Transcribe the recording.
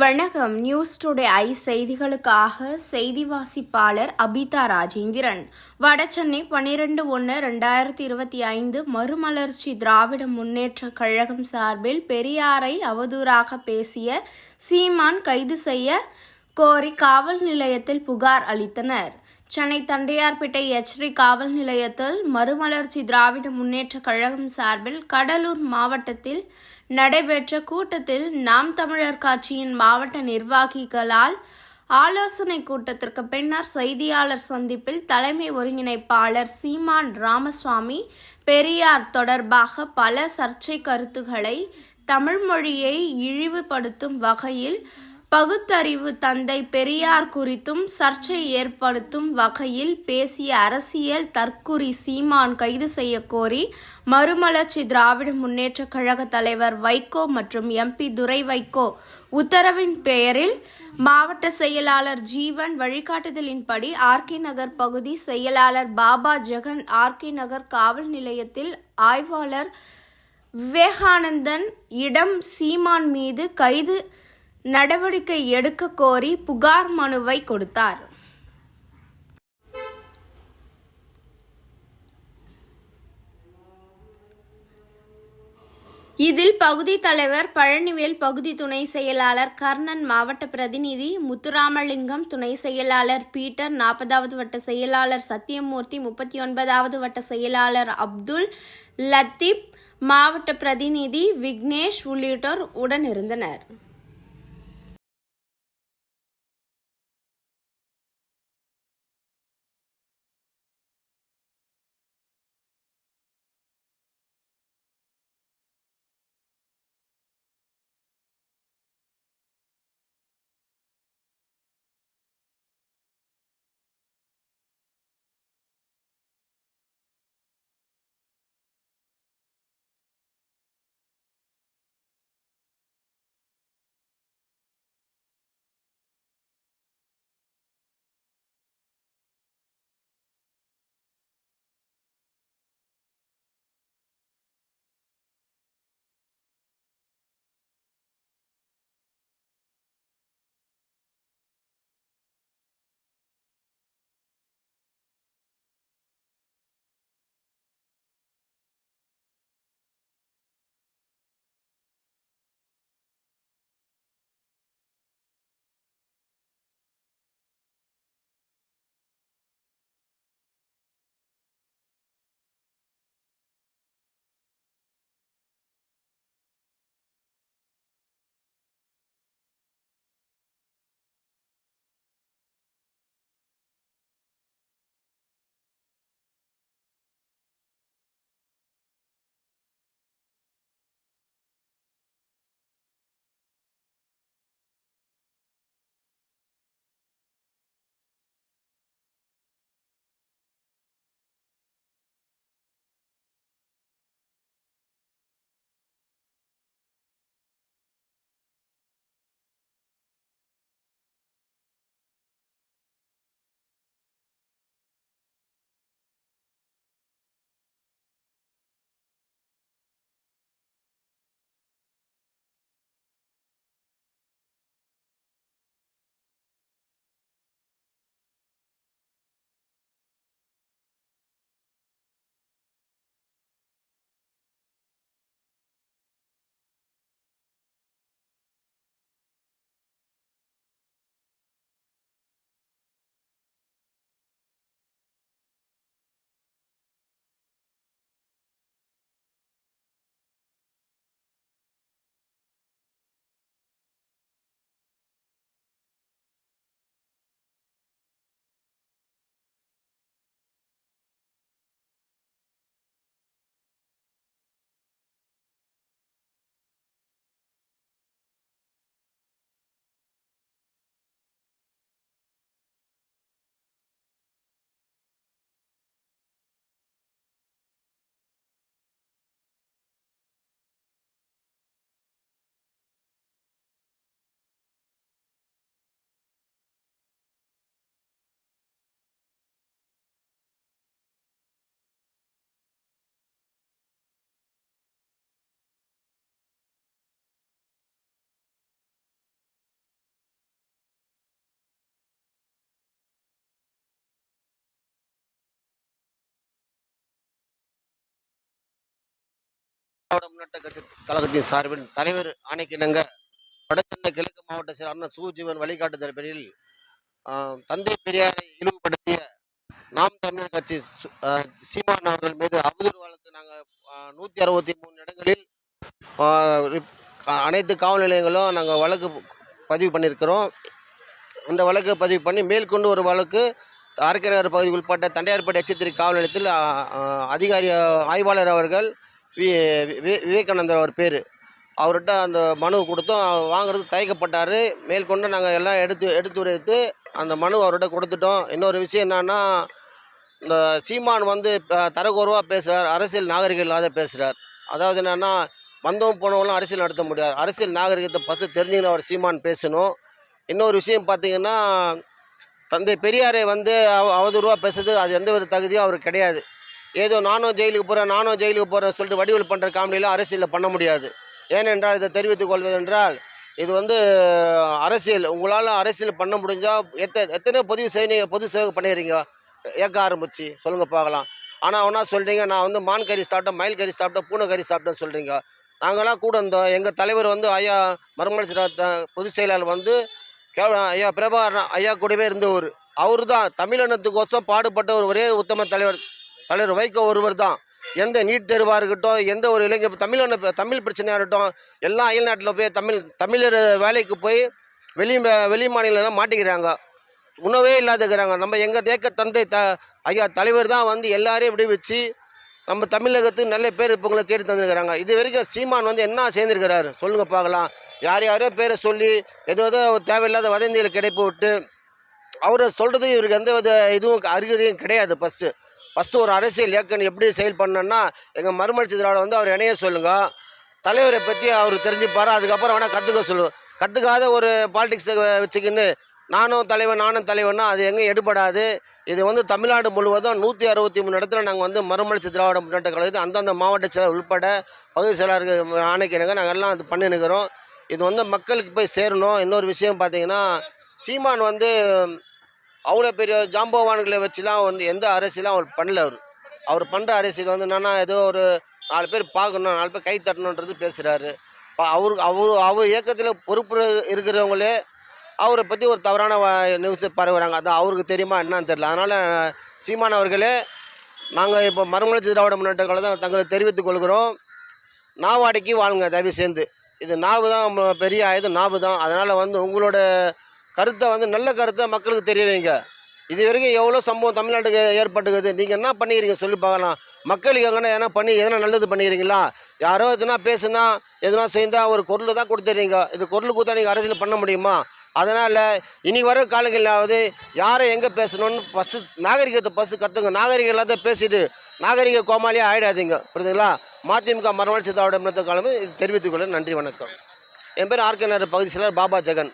வணக்கம். News today I செய்திகளுக்காக செய்தி வாசிப்பாளர் அபிதா ராஜேந்திரன். வடசென்னை பனிரெண்டு ஒன்று ரெண்டாயிரத்தி இருபத்தி ஐந்து மறுமலர்ச்சி திராவிட முன்னேற்ற கழகம் சார்பில் பெரியாரை அவதூறாக பேசிய சீமான் கைது செய்ய கோரி காவல் நிலையத்தில் புகார் அளித்தனர். சென்னை தண்டையார்பேட்டை எச்ரி காவல் நிலையத்தில் மறுமலர்ச்சி திராவிட முன்னேற்ற கழகம் சார்பில் கடலூர் மாவட்டத்தில் நடைபெற்ற கூட்டத்தில் நாம் தமிழர் கட்சியின் மாவட்ட நிர்வாகிகளால் ஆலோசனை கூட்டத்திற்கு பின்னர் செய்தியாளர் சந்திப்பில் தலைமை ஒருங்கிணைப்பாளர் சீமான் ராமசுவாமி பெரியார் தொடர்பாக பல சர்ச்சை கருத்துக்களை தமிழ் மொழியை இழிவுபடுத்தும் வகையில் பகுத்தறிவு தந்தை பெரியார் குறித்தும் சர்ச்சை ஏற்படுத்தும் வகையில் பேசிய அரசியல் தற்குறி சீமான் கைது செய்ய கோரி மறுமலர்ச்சி திராவிட முன்னேற்ற கழக தலைவர் வைகோ மற்றும் எம்பி துரை வைகோ உத்தரவின் பெயரில் மாவட்ட செயலாளர் ஜீவன் வழிகாட்டுதலின்படி ஆர்கே நகர் பகுதி செயலாளர் பாபா ஜெகன் ஆர்கே நகர் காவல் நிலையத்தில் ஆய்வாளர் விவேகானந்தன் இடம் சீமான் மீது கைது நடவடிக்கை எடுக்க கோரி புகார் மனுவை கொடுத்தார். இதில் பகுதி தலைவர் பழனிவேல் பகுதி துணை செயலாளர் கர்ணன் மாவட்ட பிரதிநிதி முத்துராமலிங்கம் துணை செயலாளர் பீட்டர் நாற்பதாவது வட்ட செயலாளர் சத்தியமூர்த்தி முப்பத்தி ஒன்பதாவது வட்ட செயலாளர் அப்துல் லத்தீப் மாவட்ட பிரதிநிதி விக்னேஷ் உள்ளிட்டோர் உடனிருந்தனர் திராவிட முன்னேற்ற கட்சி கழகத்தின் சார்பில் தலைவர் ஆணைக்கிணங்க வடசென்னை கிழக்கு மாவட்ட செயலர் அண்ணன் சுஜீவன் வழிகாட்டுதல் பேரில் தந்தை பெரியாரை இழிவுபடுத்திய நாம் தமிழர் கட்சி சீமான் அவர்கள் மீது அவதூறு வழக்கு. நாங்கள் நூற்றி அறுபத்தி மூணு இடங்களில் அனைத்து காவல் நிலையங்களும் நாங்கள் வழக்கு பதிவு பண்ணியிருக்கிறோம். அந்த வழக்கு பதிவு பண்ணி மேற்கொண்டு ஒரு வழக்கு ஆர்கேநகர் பகுதி உட்பட்ட தண்டையார்பேட்டை எச்சத்திரி காவல் நிலையத்தில் அதிகாரி ஆய்வாளர் அவர்கள் விவேகானந்தர் அவர் பேர். அவர்கிட்ட அந்த மனு கொடுத்தோம். வாங்குறது தயக்கப்பட்டார். மேற்கொண்டு நாங்கள் எல்லாம் எடுத்து எடுத்து உரைத்து அந்த மனு அவர்கிட்ட கொடுத்துட்டோம். இன்னொரு விஷயம் என்னன்னா இந்த சீமான் வந்து ப- தரக்குறைவாக பேசுகிறார் அரசியல் நாகரிகம் இல்லாத பேசுகிறார் அதாவது என்னென்னா வந்தவங்க போனவங்களும் அரசியல் நடத்த முடியாது. அரசியல் நாகரிகத்தை ஃபஸ்ட்டு தெரிஞ்சுக்கணும் அவர் சீமான் பேசணும். இன்னொரு விஷயம் பார்த்தீங்கன்னா தந்தை பெரியாரை வந்து அவ அவதூறுவாக பேசுறது அது எந்த ஒரு தகுதியும் அவருக்கு கிடையாது. ஏதோ நானும் ஜெயிலுக்கு போகிறேன் நானும் ஜெயிலுக்கு போகிறேன் சொல்லிட்டு வடிவல் பண்ணுற காமெடியெலாம் அரசியலில் பண்ண முடியாது. ஏனென்றால் இதை தெரிவித்துக் கொள்வதென்றால் இது வந்து அரசியல். உங்களால் அரசியல் பண்ண முடிஞ்சால் எத்த எத்தனையோ பொது சேவை நீங்கள் பொது சேவை பண்ணிடுறீங்க. ஏற்க ஆரம்பிச்சு. சொல்லுங்கள் பார்க்கலாம். ஆனால் ஒன்றா சொல்கிறீங்க நான் வந்து மான் கறி சாப்பிட்டேன் மயில் கறி சாப்பிட்டேன் பூனை கறி சாப்பிட்டேன்னு சொல்கிறீங்க நாங்களாம் கூட இருந்தோம் எங்கள் தலைவர் வந்து ஐயா மர்மல் பொதுச் செயலாளர் வந்து ஐயா பிரபாகரன் ஐயா கூடவே இருந்தவர். அவர் தான் தமிழினத்துக்கோசம் பாடுபட்ட ஒரு ஒரே உத்தம தலைவர். தலைவர் வைகோ ஒருவர் தான். எந்த நீட் தேர்வாக இருக்கட்டும் எந்த ஒரு இளைஞர் தமிழன தமிழ் பிரச்சனையாக இருக்கட்டும் எல்லா அயல்நாட்டில் போய் தமிழ் தமிழர் வேலைக்கு போய் வெளி வெளி மாநிலம்லாம் மாட்டிக்கிறாங்க. உணவே இல்லாதுக்கிறாங்க. நம்ம எங்கள் தேக்க தந்தை த ஐயா தலைவர் தான் வந்து எல்லாரையும் விடுவிச்சு நம்ம தமிழகத்துக்கு நல்ல பேர் இப்போங்களை தேடி தந்துருக்கிறாங்க. இது வரைக்கும் சீமான் வந்து என்ன சேர்ந்துருக்கிறாரு சொல்லுங்கள் பார்க்கலாம். யார் யாரோ பேரை சொல்லி ஏதோ ஏதோ தேவையில்லாத வதந்திகளை கிடைப்பு விட்டு அவரை சொல்கிறது இவருக்கு எந்த வித இதுவும் அருகதையும் கிடையாது ஃபஸ்ட்டு ஃபஸ்ட்டு ஒரு அரசியல் இயக்கம் எப்படி செயல் பண்ணணும்னா எங்கள் மறுமலர்ச்சி திராவிட வந்து அவர் இணைய சொல்லுங்கள் தலைவரை பற்றி அவர் தெரிஞ்சுப்பார் அதுக்கப்புறம் வேணால் கற்றுக்க சொல்லுவோம் கற்றுக்காத ஒரு பாலிடிக்ஸை வச்சுக்கின்னு நானும் தலைவன் நானும் தலைவன்னா அது எங்கேயும் எடுபடாது. இது வந்து தமிழ்நாடு முழுவதும் நூற்றி அறுபத்தி மூணு இடத்துல நாங்கள் வந்து மறுமலர்ச்சி திராவிட முன்னேற்ற கழகத்தை அந்தந்த மாவட்ட செயலர் உள்பட பகுதி செயலாளர்கள் ஆணைக்கிணங்க நாங்கள் எல்லாம் அது பண்ணினுக்கிறோம் இது வந்து மக்களுக்கு போய் சேரணும். இன்னொரு விஷயம் பார்த்தீங்கன்னா சீமான் வந்து அவ்வளோ பெரிய ஜாம்பவான்களை வச்சுலாம் வந்து எந்த அரசியலும் அவர் பண்ணல அவர். அவர் பண்ணுற அரசியல் வந்து என்னென்னா ஏதோ ஒரு நாலு பேர் பார்க்கணும் நாலு பேர் கை தட்டணுன்றது பேசுகிறாரு அவர் அவர் அவர் இயக்கத்தில் பொறுப்பு இருக்கிறவங்களே அவரை பற்றி ஒரு தவறான நியூஸை பரவுகிறாங்க அது அவருக்கு தெரியுமா என்னன்னு தெரியல. அதனால் சீமான் அவர்களே நாங்கள் இப்போ மறுமலர்ச்சி திராவிட முன்னேற்ற தான் தங்களை தெரிவித்துக் கொள்கிறோம். நாவாடிக்கு வாழுங்க தயவு சேர்ந்து. இது நாவு தான் பெரிய ஆயுதம் நாவு தான் அதனால் வந்து உங்களோட கருத்தை வந்து நல்ல கருத்தை மக்களுக்கு தெரிய வைங்க. இது வரைக்கும் எவ்வளோ சம்பவம் தமிழ்நாட்டுக்கு ஏற்பட்டுக்குது? நீங்கள் என்ன பண்ணிக்கிறீங்க? சொல்லி பார்க்கலாம். மக்களுக்கு எங்கன்னா எதனா பண்ணி எதனா நல்லது பண்ணிக்கிறீங்களா? யாரோ எதுனா பேசுனா எதுனா செய்தால் ஒரு குரல் தான் கொடுத்துறீங்க. இது குரல் கொடுத்தா நீங்கள் அரசியல் பண்ண முடியுமா? அதனால் இனி வர காலங்களாவது யாரை எங்கே பேசணும்னு ஃபஸ்ட்டு நாகரிகத்தை ஃபஸ்ட்டு கற்றுங்க நாகரிகம் இல்லாத பேசிட்டு நாகரிக கோமாளியாக ஆகிடாதீங்க புரியுதுங்களா? மதிமுக மறுமலர்ச்சி திராவிட முன்னேற்ற காலமே இது தெரிவித்துக் கொள்ள நன்றி வணக்கம். என் பேர் ஆர்கே நகர் பகுதி செயலர் பாபா ஜெகன்.